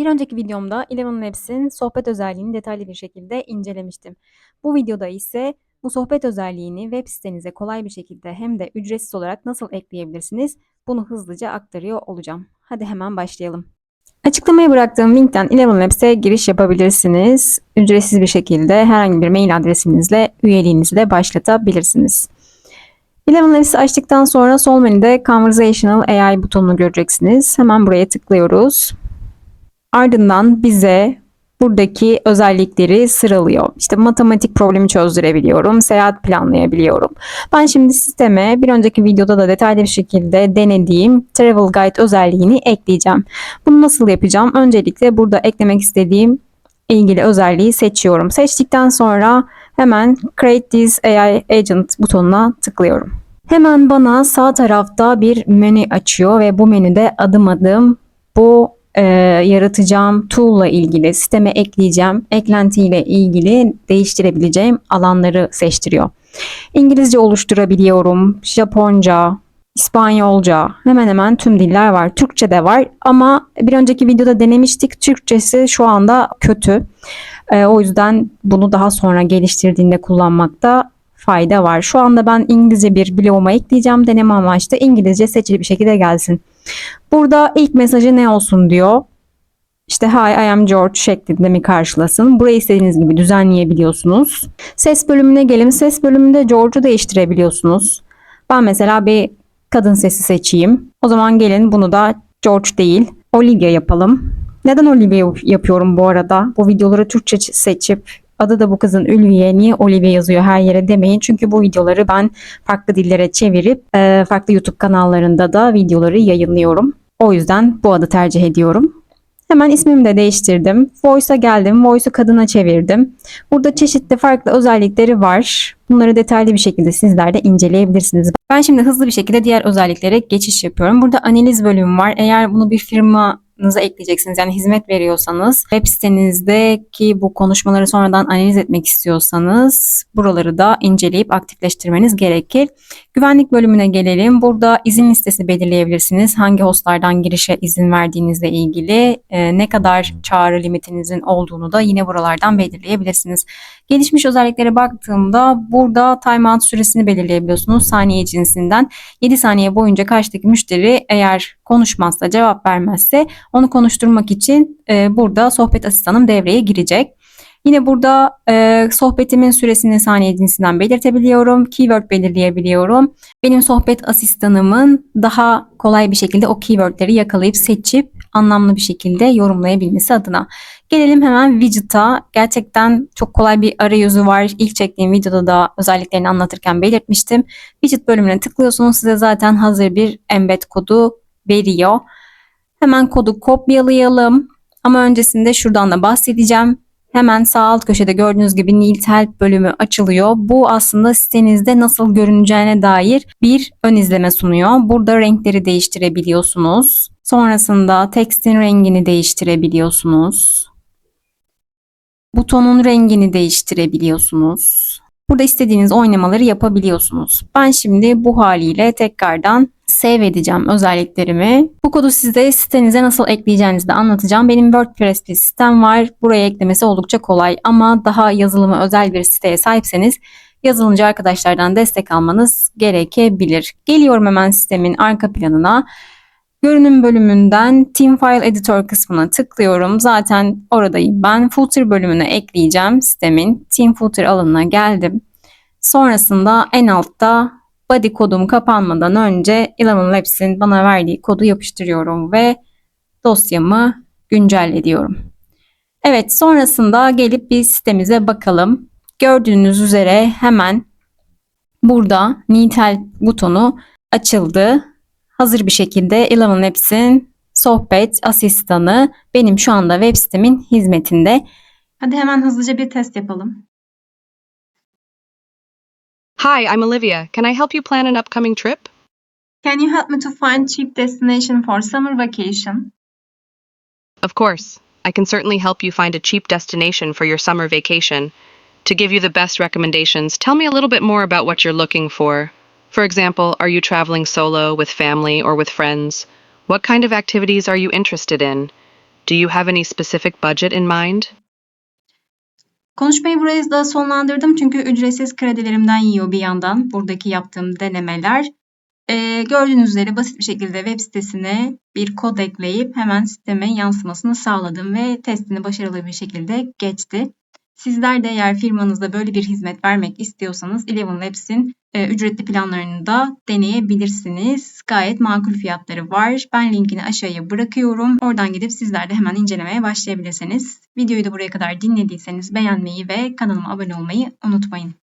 Bir önceki videomda Eleven Labs'in sohbet özelliğini detaylı bir şekilde incelemiştim. Bu videoda ise bu sohbet özelliğini web sitenize kolay bir şekilde hem de ücretsiz olarak nasıl ekleyebilirsiniz bunu hızlıca aktarıyor olacağım. Hadi hemen başlayalım. Açıklamaya bıraktığım linkten Eleven Labs'e giriş yapabilirsiniz. Ücretsiz bir şekilde herhangi bir mail adresinizle üyeliğinizi de başlatabilirsiniz. Eleven Labs'i açtıktan sonra sol menüde Conversational AI butonunu göreceksiniz. Hemen buraya tıklıyoruz. Ardından bize buradaki özellikleri sıralıyor. İşte matematik problemi çözdürebiliyorum, seyahat planlayabiliyorum. Ben şimdi sisteme bir önceki videoda da detaylı bir şekilde denediğim Travel Guide özelliğini ekleyeceğim. Bunu nasıl yapacağım? Öncelikle burada eklemek istediğim ilgili özelliği seçiyorum. Seçtikten sonra hemen Create this AI Agent butonuna tıklıyorum. Hemen bana sağ tarafta bir menü açıyor ve bu menüde adım adım bu e, yaratacağım tool'la ilgili, sisteme ekleyeceğim, eklentiyle ilgili değiştirebileceğim alanları seçtiriyor. İngilizce oluşturabiliyorum, Japonca, İspanyolca, hemen hemen tüm diller var. Türkçe de var ama bir önceki videoda denemiştik. Türkçesi şu anda kötü. E, o yüzden bunu daha sonra geliştirdiğinde kullanmakta fayda var. Şu anda ben İngilizce bir bloğuma ekleyeceğim. Deneme amaçlı İngilizce seçili bir şekilde gelsin. Burada ilk mesajı ne olsun diyor. İşte hi I am George şeklinde mi karşılasın. Burayı istediğiniz gibi düzenleyebiliyorsunuz. Ses bölümüne gelin. Ses bölümünde George'u değiştirebiliyorsunuz. Ben mesela bir kadın sesi seçeyim. O zaman gelin bunu da George değil Olivia yapalım. Neden Olivia yapıyorum bu arada? Bu videoları Türkçe seçip adı da bu kızın Ülviye niye Olivia yazıyor her yere demeyin. Çünkü bu videoları ben farklı dillere çevirip e, farklı YouTube kanallarında da videoları yayınlıyorum. O yüzden bu adı tercih ediyorum. Hemen ismimi de değiştirdim. Voice'a geldim. Voice'u kadına çevirdim. Burada çeşitli farklı özellikleri var. Bunları detaylı bir şekilde sizler de inceleyebilirsiniz. Ben şimdi hızlı bir şekilde diğer özelliklere geçiş yapıyorum. Burada analiz bölümü var. Eğer bunu bir firma hayatınıza ekleyeceksiniz. Yani hizmet veriyorsanız, web sitenizdeki bu konuşmaları sonradan analiz etmek istiyorsanız buraları da inceleyip aktifleştirmeniz gerekir. Güvenlik bölümüne gelelim. Burada izin listesi belirleyebilirsiniz. Hangi hostlardan girişe izin verdiğinizle ilgili e, ne kadar çağrı limitinizin olduğunu da yine buralardan belirleyebilirsiniz. Gelişmiş özelliklere baktığımda burada timeout süresini belirleyebiliyorsunuz. Saniye cinsinden 7 saniye boyunca karşıdaki müşteri eğer konuşmazsa, cevap vermezse onu konuşturmak için e, burada sohbet asistanım devreye girecek. Yine burada e, sohbetimin süresini saniye cinsinden belirtebiliyorum. Keyword belirleyebiliyorum. Benim sohbet asistanımın daha kolay bir şekilde o keywordleri yakalayıp seçip anlamlı bir şekilde yorumlayabilmesi adına. Gelelim hemen widget'a. Gerçekten çok kolay bir arayüzü var. İlk çektiğim videoda da özelliklerini anlatırken belirtmiştim. Widget bölümüne tıklıyorsunuz. Size zaten hazır bir embed kodu veriyor. Hemen kodu kopyalayalım. Ama öncesinde şuradan da bahsedeceğim. Hemen sağ alt köşede gördüğünüz gibi Need Help bölümü açılıyor. Bu aslında sitenizde nasıl görüneceğine dair bir ön izleme sunuyor. Burada renkleri değiştirebiliyorsunuz. Sonrasında tekstin rengini değiştirebiliyorsunuz. Butonun rengini değiştirebiliyorsunuz. Burada istediğiniz oynamaları yapabiliyorsunuz. Ben şimdi bu haliyle tekrardan save edeceğim özelliklerimi. Bu kodu size sitenize nasıl ekleyeceğinizi de anlatacağım. Benim WordPress bir sitem var. Buraya eklemesi oldukça kolay ama daha yazılımı özel bir siteye sahipseniz yazılımcı arkadaşlardan destek almanız gerekebilir. Geliyorum hemen sistemin arka planına. Görünüm bölümünden Team File Editor kısmına tıklıyorum. Zaten oradayım ben. Footer bölümüne ekleyeceğim sistemin. Team Footer alanına geldim. Sonrasında en altta body kodum kapanmadan önce Eleven Labs'in bana verdiği kodu yapıştırıyorum ve dosyamı güncel ediyorum. Evet sonrasında gelip bir sitemize bakalım. Gördüğünüz üzere hemen burada Nitel butonu açıldı. Hazır bir şekilde Eleven Labs'in sohbet asistanı benim şu anda web sitemin hizmetinde. Hadi hemen hızlıca bir test yapalım. Hi, I'm Olivia. Can I help you plan an upcoming trip? Can you help me to find cheap destination for summer vacation? Of course. I can certainly help you find a cheap destination for your summer vacation. To give you the best recommendations, tell me a little bit more about what you're looking for. For example, are you traveling solo, with family, or with friends? What kind of activities are you interested in? Do you have any specific budget in mind? Konuşmayı buraya da sonlandırdım çünkü ücretsiz kredilerimden yiyor bir yandan buradaki yaptığım denemeler. Ee, gördüğünüz üzere basit bir şekilde web sitesine bir kod ekleyip hemen sisteme yansımasını sağladım ve testini başarılı bir şekilde geçti. Sizler de eğer firmanızda böyle bir hizmet vermek istiyorsanız Eleven Labs'in e, ücretli planlarını da deneyebilirsiniz. Gayet makul fiyatları var. Ben linkini aşağıya bırakıyorum. Oradan gidip sizler de hemen incelemeye başlayabilirsiniz. Videoyu da buraya kadar dinlediyseniz beğenmeyi ve kanalıma abone olmayı unutmayın.